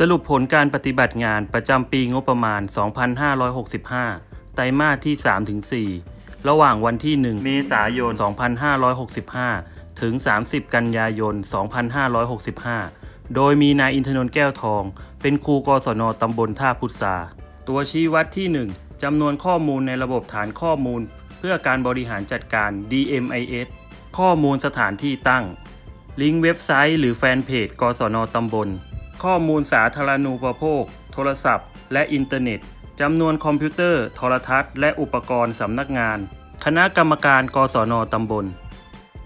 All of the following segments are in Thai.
สรุปผลการปฏิบัติงานประจำปีงบประมาณ 2565 ไตรมาสที่ 3-4 ระหว่างวันที่ 1 เมษายน 2565 ถึง 30 กันยายน 2565 โดยมีนายอินทนนท์แก้วทอง เป็นครูกศนตำบลท่าพุทราตัวชี้วัดที่ 1 จำนวนข้อมูลในระบบฐานข้อมูล เพื่อการบริหารจัดการ DMIS ข้อมูลสถานที่ตั้ง ลิงก์เว็บไซต์หรือแฟนเพจกศนตำบล ข้อมูลสาธารณูปโภค โทรศัพท์ และอินเทอร์เน็ตจำนวนคอมพิวเตอร์ โทรทัศน์ และอุปกรณ์สำนักงาน คณะกรรมการกศนตำบล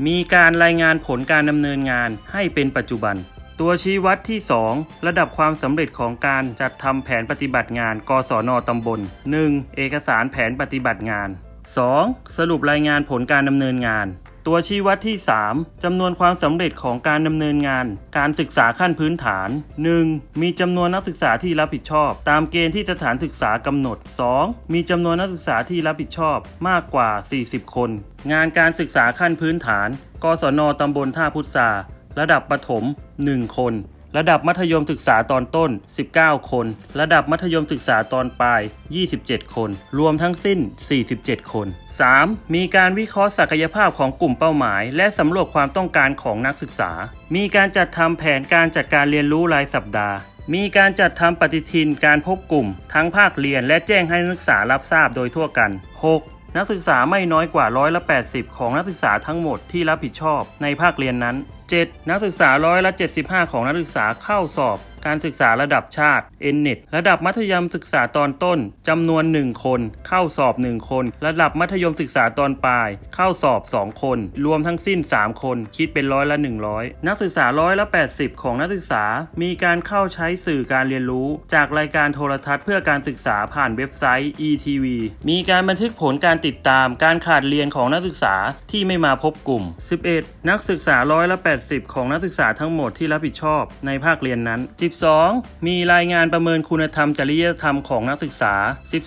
มีการรายงานผลการดำเนินงานให้เป็นปัจจุบัน ตัวชี้วัดที่ 2 ระดับความสำเร็จของการจัดทำแผนปฏิบัติงาน กศนตำบล 1. เอกสารแผนปฏิบัติงาน 2. สรุปรายงานผลการดำเนินงาน ตัวชี้วัดที่ 3จำนวนความสำเร็จของการดำเนินงาน การศึกษาขั้นพื้นฐาน 1. มีจำนวนนักศึกษาที่รับผิดชอบ ตามเกณฑ์ที่สถานศึกษากำหนด 2. มีจำนวนนักศึกษาที่รับผิดชอบมากกว่า 40 คน งานการศึกษาขั้นพื้นฐาน กศนตำบลท่าพุทราระดับประถม 1 คน ระดับมัธยมศึกษาตอนต้น 19 คน ระดับมัธยมศึกษาตอนปลาย 27 คน รวมทั้งสิ้น 47 คน 3. มีการวิเคราะห์ศักยภาพของกลุ่มเป้าหมาย และสำรวจความต้องการของนักศึกษา มีการจัดทำแผนการจัดการเรียนรู้รายสัปดาห์มีการจัดทำปฏิทินการพบกลุ่ม ทั้งภาคเรียนและแจ้งให้นักศึกษารับทราบโดยทั่วกัน 6. นักศึกษาไม่น้อยกว่าร้อยละ 80 ของนักศึกษาทั้งหมดที่รับผิดชอบในภาคเรียนนั้น 7. นักศึกษาร้อยละ 75 ของนักศึกษาเข้าสอบ การศึกษาระดับชาติ n-net ระดับมัธยมศึกษาตอนต้นจำนวน 1 คน เข้าสอบ 1 คน ระดับมัธยมศึกษาตอนปลาย เข้าสอบ 2 คน รวมทั้งสิ้น 3 คน คิดเป็นร้อยละ 100 นักศึกษาร้อยละ 80 ของนักศึกษา มีการเข้าใช้สื่อการเรียนรู้ จากรายการโทรทัศน์เพื่อการศึกษาผ่านเว็บไซต์ ETV มีการบันทึกผลการติดตามการขาดเรียนของนักศึกษาที่ไม่มาพบกลุ่ม 11 นักศึกษาร้อยละ 80 ของนักศึกษาทั้งหมดที่รับผิดชอบในภาคเรียนนั้น12 มีรายงานประเมินคุณธรรมจริยธรรมของนักศึกษา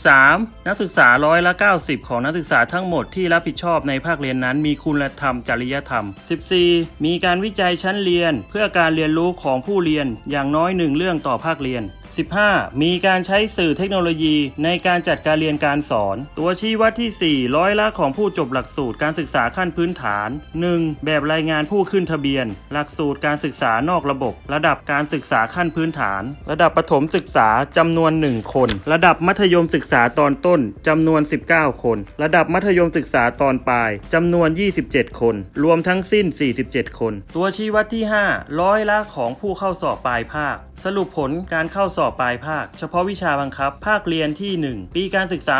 13 นักศึกษาร้อยละ90 ของนักศึกษาทั้งหมดที่รับผิดชอบในภาคเรียนนั้น มีคุณธรรมจริยธรรม 14 มีการวิจัยชั้นเรียน เพื่อการเรียนรู้ของผู้เรียนอย่างน้อยหนึ่งเรื่องต่อภาคเรียน 15. มีการใช้สื่อเทคโนโลยีในการจัดการเรียนการสอน ตัวชี้วัดที่ 4 ร้อยละของผู้จบหลักสูตรการศึกษาขั้นพื้นฐาน 1. แบบรายงานผู้ขึ้นทะเบียน หลักสูตรการศึกษานอกระบบ ระดับการศึกษาขั้นพื้นฐาน ระดับประถมศึกษาจำนวน 1 คน ระดับมัธยมศึกษาตอนต้นจำนวน 19 คน ระดับมัธยมศึกษาตอนปลายจำนวน 27 คน รวมทั้งสิ้น 47 คน ตัวชี้วัดที่ 5 ร้อยละของผู้เข้าสอบปลายภาค สรุปผลการเข้าสอบปลายภาค เฉพาะวิชาบังคับ ภาคเรียนที่ 1 ปีการศึกษา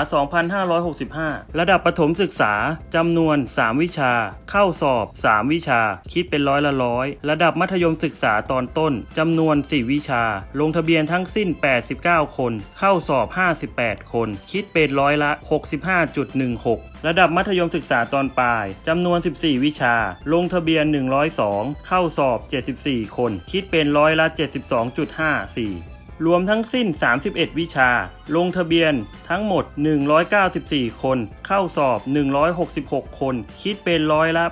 2565 ระดับประถมศึกษาจำนวน 3 วิชา เข้าสอบ 3 วิชา คิดเป็นร้อยละร้อย ระดับมัธยมศึกษาตอนต้นจำนวน 4 วิชา ลงทะเบียนทั้งสิ้น 89 คน เข้าสอบ 58 คน คิดเป็นร้อยละ 65.16ระดับมัธยมศึกษาตอนปลายจำนวน 14 วิชา ลงทะเบียน 102 เข้าสอบ 74 คน คิดเป็นร้อยละ 72.54 รวมทั้งสิ้น 31 วิชา ลงทะเบียนทั้งหมด 194 คน เข้าสอบ 166 คน คิดเป็นร้อยละ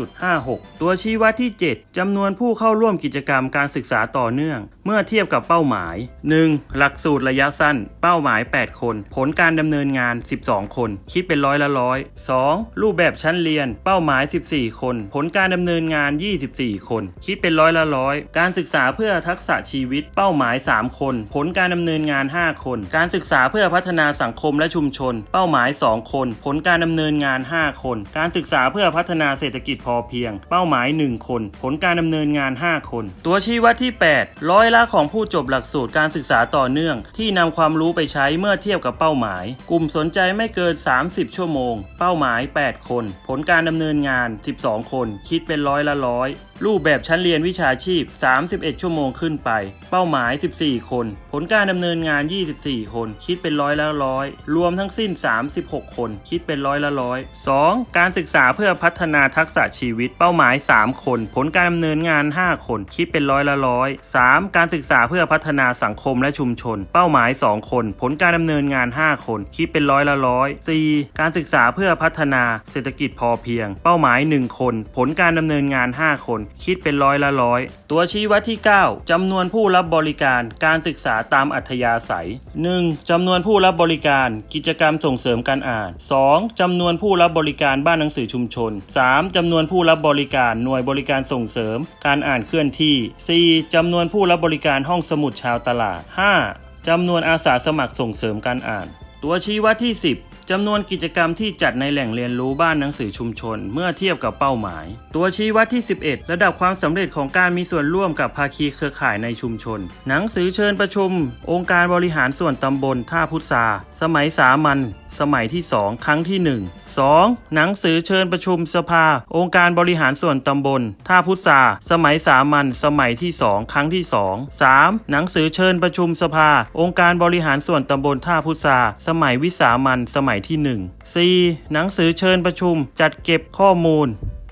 85.56 ตัวชี้วัดที่ 7จำนวนผู้เข้าร่วมกิจกรรมการศึกษาต่อเนื่อง เมื่อเทียบกับเป้าหมาย 1. หลักสูตรระยะสั้น เป้าหมาย 8 คน ผลการดำเนินงาน 12 คน คิดเป็นร้อยละร้อย 2. รูปแบบชั้นเรียน เป้าหมาย 14 คน ผลการดำเนินงาน 24 คน คิดเป็นร้อยละร้อย การศึกษาเพื่อทักษะชีวิต เป้าหมาย 3คน ผลการดำเนินงาน 5 คน การศึกษาเพื่อพัฒนาสังคมและชุมชน เป้าหมาย 2 คน ผลการดำเนินงาน 5 คน การศึกษาเพื่อพัฒนาเศรษฐกิจพอเพียง เป้าหมาย 1 คน ผลการดำเนินงาน 5 คน ตัวชี้วัดที่ 8 ร้อยละของผู้จบหลักสูตรการศึกษาต่อเนื่อง ที่นำความรู้ไปใช้เมื่อเทียบกับเป้าหมาย กลุ่มสนใจไม่เกิน 30 ชั่วโมง เป้าหมาย 8 คน ผลการดำเนินงาน 12 คน คิดเป็นร้อยละร้อย รูปแบบชั้นเรียนวิชาชีพ 31 ชั่วโมงขึ้นไป เป้าหมาย 14 คน ผลการดำเนินงาน 24 คน คิดเป็นร้อยละร้อย รวมทั้งสิ้น 36 คน คิดเป็นร้อยละร้อย 2. การศึกษาเพื่อพัฒนาทักษะชีวิต เป้าหมาย 3 คน ผลการดำเนินงาน 5 คน คิดเป็นร้อยละร้อย 3. การศึกษาเพื่อพัฒนาสังคมและชุมชน เป้าหมาย 2 คน ผลการดำเนินงาน 5 คน คิดเป็นร้อยละร้อย 4. การศึกษาเพื่อพัฒนาเศรษฐกิจพอเพียง เป้าหมาย 1 คน ผลการดำเนินงาน 5 คนคิดเป็นร้อยละร้อย ตัวชี้วัดที่ 9จำนวนผู้รับบริการการศึกษาตามอัธยาศัย 1. จำนวนผู้รับบริการ กิจกรรมส่งเสริมการอ่าน 2. จำนวนผู้รับบริการบ้านหนังสือชุมชน 3. จำนวนผู้รับบริการหน่วยบริการส่งเสริม การอ่านเคลื่อนที่ 4. จำนวนผู้รับบริการห้องสมุดชาวตลาด 5. จำนวนอาสาสมัครส่งเสริมการอ่าน ตัวชี้วัดที่ 10 จำนวนกิจกรรมที่จัดในแหล่งเรียนรู้บ้านหนังสือชุมชน เมื่อเทียบกับเป้าหมาย ตัวชี้วัดที่ 11 ระดับความสำเร็จของการมีส่วนร่วมกับภาคีเครือข่ายในชุมชน หนังสือเชิญประชุม องค์การบริหารส่วนตำบลท่าพุทราสมัยสามัญสมัยที่ 2 ครั้งที่ 1 2. หนังสือเชิญประชุมสภา องค์การบริหารส่วนตำบล ท่าพุทราสมัยสามัญสมัยที่ 2 ครั้งที่ 2 3. หนังสือเชิญประชุมสภา องค์การบริหารส่วนตำบลท่าพุทราสมัยวิสามัญสมัยที่ 1 4. หนังสือเชิญประชุมจัดเก็บข้อมูล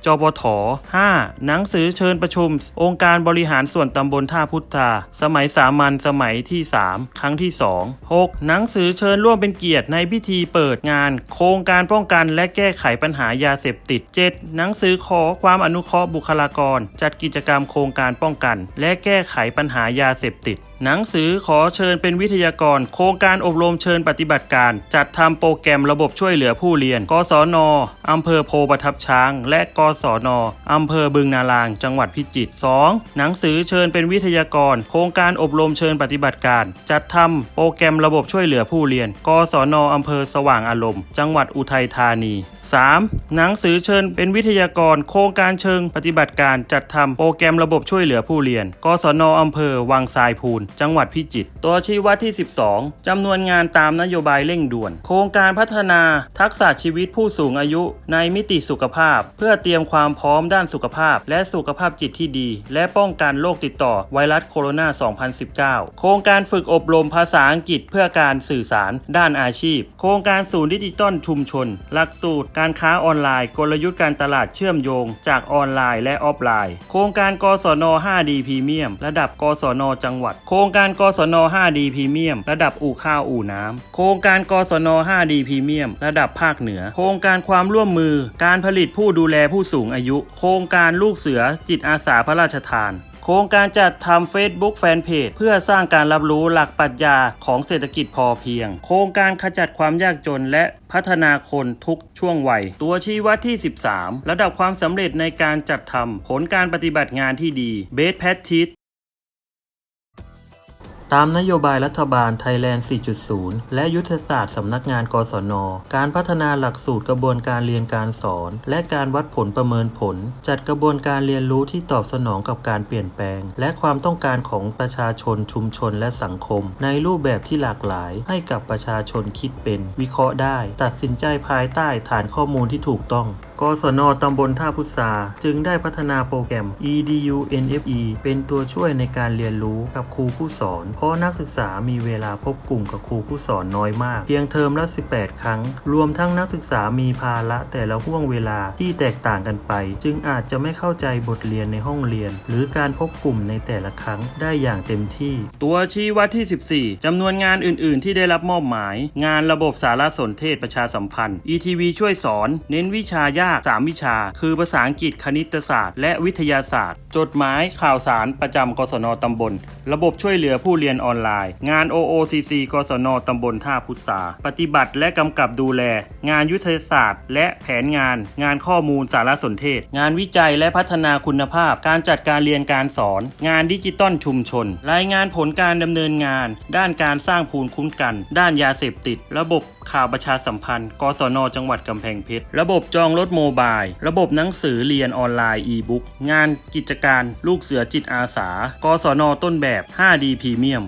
จปท 5. หนังสือเชิญประชุม องค์การบริหารส่วนตำบลท่าพุทธา สมัยสามัญสมัยที่ 3 ครั้งที่ 2 6. หนังสือเชิญร่วมเป็นเกียรติในพิธีเปิดงาน โครงการป้องกันและแก้ไขปัญหายาเสพติด 7. หนังสือขอความอนุเคราะห์บุคลากร จัดกิจกรรมโครงการป้องกัน และแก้ไขปัญหายาเสพติดหนังสือขอเชิญเป็นวิทยากร โครงการอบรมเชิญปฏิบัติการ จัดทำโปรแกรมระบบช่วยเหลือผู้เรียน กศนอำเภอโพประทับช้าง และกศนอำเภอบึงนาราง จังหวัดพิจิตร 2. หนังสือเชิญเป็นวิทยากร โครงการอบรมเชิญปฏิบัติการ จัดทำโปรแกรมระบบช่วยเหลือผู้เรียน กศนอำเภอสว่างอารมณ์ จังหวัดอุทัยธานี 3. หนังสือเชิญเป็นวิทยากร โครงการเชิงปฏิบัติการ จัดทำโปรแกรมระบบช่วยเหลือผู้เรียน กศนอำเภอวังทรายพูนจังหวัดพิจิตร ตัวชี้วัดที่ 12จำนวนงานตามนโยบายเร่งด่วน โครงการพัฒนาทักษะชีวิตผู้สูงอายุในมิติสุขภาพ เพื่อเตรียมความพร้อมด้านสุขภาพ และสุขภาพจิตที่ดี และป้องกันโรคติดต่อไวรัสโคโรนา 2019 โครงการฝึกอบรมภาษาอังกฤษเพื่อการสื่อสารด้านอาชีพ โครงการศูนย์ดิจิตอลชุมชน หลักสูตร การค้าออนไลน์ กลยุทธ์การตลาดเชื่อมโยง จากออนไลน์และออฟไลน์ โครงการกศน 5D พรีเมียมระดับกศน จังหวัดโคครงการกศน 5D พรีเมียมระดับอู่ข้าวอู่น้ำโครงการกศน 5D พรีเมียมระดับภาคเหนือ โครงการความร่วมมือ การผลิตผู้ดูแลผู้สูงอายุ โครงการลูกเสือจิตอาสาพระราชทานโครงการจัดทำ Facebook Fanpage เพื่อสร้างการรับรู้หลักปรัชญาของเศรษฐกิจพอเพียง โครงการขจัดความยากจนและพัฒนาคนทุกช่วงวัย ตัวชี้วัดที่ 13 ระดับความสำเร็จในการจัดทำผลการปฏิบัติงานที่ดี Best Practice ตามนโยบายรัฐบาล Thailand 4.0 และยุทธศาสตร์สำนักงานกศน การพัฒนาหลักสูตรกระบวนการเรียนการสอน และการวัดผลประเมินผล จัดกระบวนการเรียนรู้ที่ตอบสนองกับการเปลี่ยนแปลง และความต้องการของประชาชนชุมชนและสังคม ในรูปแบบที่หลากหลาย ให้กับประชาชนคิดเป็น วิเคราะห์ได้ ตัดสินใจภายใต้ฐานข้อมูลที่ถูกต้องกศนตำบลท่าพุทราจึงได้พัฒนาโปรแกรม EDU NFE เป็นตัวช่วยในการเรียนรู้กับครูผู้สอน เพราะนักศึกษามีเวลาพบกลุ่มกับครูผู้สอนน้อยมาก เพียงเทอมละ 18 ครั้ง รวมทั้งนักศึกษามีภาระแต่ละห่วงเวลาที่แตกต่างกันไป จึงอาจจะไม่เข้าใจบทเรียนในห้องเรียน หรือการพบกลุ่มในแต่ละครั้งได้อย่างเต็มที่ ตัวชี้วัดที่ 14จำนวนงานอื่น ๆ ที่ได้รับมอบหมาย งานระบบสารสนเทศประชาสัมพันธ์ ETV ช่วยสอน เน้นวิชายาก3 วิชา คือภาษาอังกฤษคณิตศาสตร์ และวิทยาศาสตร์ จดหมายข่าวสารประจำกศนตำบล ระบบช่วยเหลือผู้เรียนออนไลน์ งาน OOCC กศนตำบลท่าพุทราปฏิบัติและกำกับดูแล งานยุทธศาสตร์ และแผนงาน งานข้อมูลสารสนเทศ งานวิจัยและพัฒนาคุณภาพ การจัดการเรียนการสอน งานดิจิตอลชุมชน รายงานผลการดำเนินงาน ด้านการสร้างภูมิคุ้มกัน ด้านยาเสพติด ระบบข่าวประชาสัมพันธ์ กศน จังหวัดกำแพงเพชร ระบบจองรถโมบาย ระบบหนังสือเรียนออนไลน์ e-book งานกิจกรรมการลูกเสือจิตอาสากศนต้นแบบ 5D พรีเมียม